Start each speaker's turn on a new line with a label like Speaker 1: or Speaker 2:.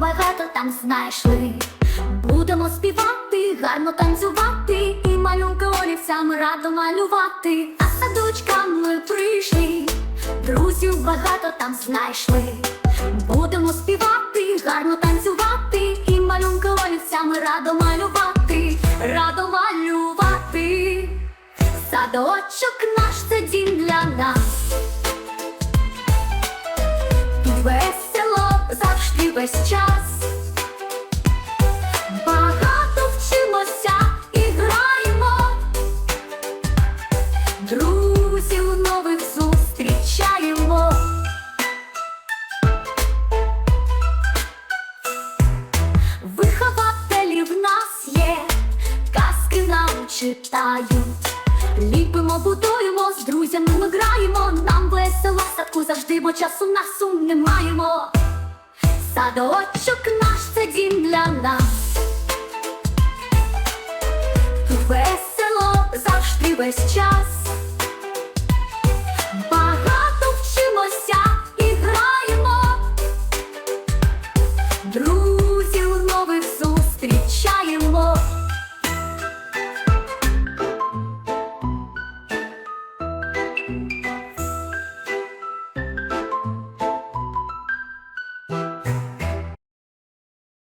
Speaker 1: багато там знайшли. Будемо співати, гарно танцювати і малюнки олівцями радо малювати. А садочкам ми прийшли, друзів багато там знайшли. Будемо співати, гарно танцювати і малюнки олівцями радо малювати, радо малювати. Садочок наш це дім для нас. Весь час. Багато вчимося і граємо. Друзів нових зустрічаємо. Вихователі в нас є, казки нам читають. Ліпимо, будуємо, з друзями ми граємо. Нам весело садку завжди, бо часу на сум не маємо. Садочок наш це дім для нас. Весело завжди весь час.